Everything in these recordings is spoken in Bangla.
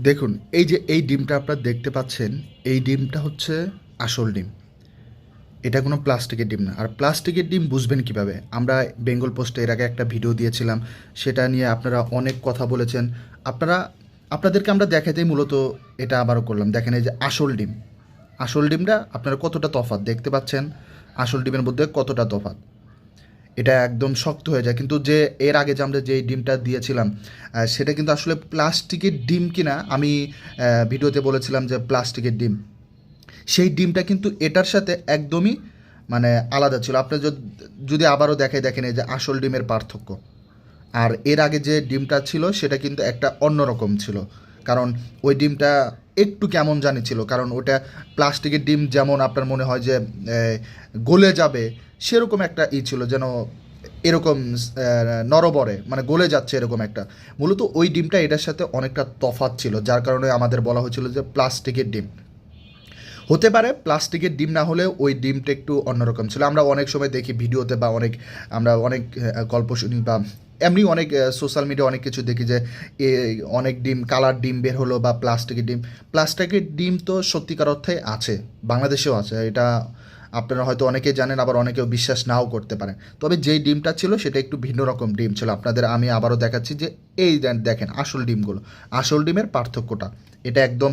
দেখুন, এই যে এই ডিমটা আপনারা দেখতে পাচ্ছেন, এই ডিমটা হচ্ছে আসল ডিম। এটা কোনো প্লাস্টিকের ডিম না। আর প্লাস্টিকের ডিম বুঝবেন কীভাবে? আমরা বেঙ্গল পোস্টে এর আগে একটা ভিডিও দিয়েছিলাম, সেটা নিয়ে আপনারা অনেক কথা বলেছেন। আপনারা, আপনাদেরকে আমরা দেখাতেই মূলত এটা আবারও করলাম। দেখেন এই যে আসল ডিম। আসল ডিমটা আপনারা কতটা তফাৎ দেখতে পাচ্ছেন? আসল ডিমের মধ্যে কতটা তফাৎ? এটা একদম শক্ত হয়ে যায়। কিন্তু যে এর আগে যে আমরা যে ডিমটা দিয়েছিলাম সেটা কিন্তু আসলে প্লাস্টিকের ডিম কিনা, আমি ভিডিওতে বলেছিলাম যে প্লাস্টিকের ডিম। সেই ডিমটা কিন্তু এটার সাথে একদমই মানে আলাদা ছিল। আপনি যদি আবারও দেখে দেখেন এই যে আসল ডিমের পার্থক্য। আর এর আগে যে ডিমটা ছিল, সেটা কিন্তু একটা অন্যরকম ছিল। কারণ ওই ডিমটা একটু কেমন জানি ছিল, কারণ ওটা প্লাস্টিকের ডিম যেমন আপনার মনে হয় যে গলে যাবে, সেরকম একটা ই ছিল যেন এরকম নরবরে মানে গলে যাচ্ছে এরকম একটা। মূলত ওই ডিমটা এটার সাথে অনেকটা তফাৎ ছিল, যার কারণে আমাদের বলা হয়েছিল যে প্লাস্টিকের ডিম। হতে পারে প্লাস্টিকের ডিম না হলেও ওই ডিমটা একটু অন্যরকম ছিল। আমরা অনেক সময় দেখি ভিডিওতে বা অনেক, আমরা অনেক গল্প শুনি বা এমনি অনেক সোশ্যাল মিডিয়া অনেক কিছু দেখি যে অনেক ডিম, কালার ডিম বের হলো বা প্লাস্টিকের ডিম। প্লাস্টিকের ডিম তো সত্যিকার অর্থে আছে, বাংলাদেশেও আছে। এটা আপনারা হয়তো অনেকেই জানেন, আবার অনেকেও বিশ্বাস নাও করতে পারেন। তবে যেই ডিমটা ছিল, সেটা একটু ভিন্ন রকম ডিম ছিল। আপনাদের, আমি আবারও দেখাচ্ছি যে, এই দেখেন আসল ডিমগুলো। আসল ডিমের পার্থক্যটা। এটা একদম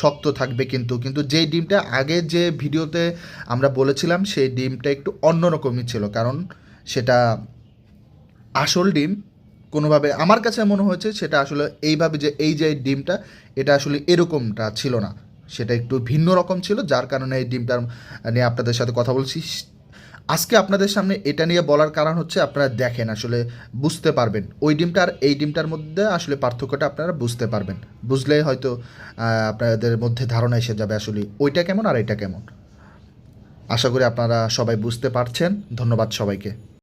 শক্ত থাকবে কিন্তু। কিন্তু যেই ডিমটা আগে যে ভিডিওতে আমরা বলেছিলাম, সেই ডিমটা একটু অন্যরকমই ছিল। কারণ সেটা আসল ডিম কোনোভাবে আমার কাছে মনে হয়েছে সেটা আসলে এইভাবে যে এই যে ডিমটা, এটা আসলে এরকমটা ছিল না। সেটা একটু ভিন্ন রকম ছিল, যার কারণে এই ডিমটার নিয়ে আপনাদের সাথে কথা বলছি। আজকে আপনাদের সামনে এটা নিয়ে বলার কারণ হচ্ছে আপনারা দেখেন, আসলে বুঝতে পারবেন। ওই ডিমটা আর এই ডিমটার মধ্যে আসলে পার্থক্যটা আপনারা বুঝতে পারবেন। বুঝলেই হয়তো আপনাদের মধ্যে ধারণা এসে যাবে আসলে ওইটা কেমন আর এটা কেমন। আশা করি আপনারা সবাই বুঝতে পারছেন। ধন্যবাদ সবাইকে।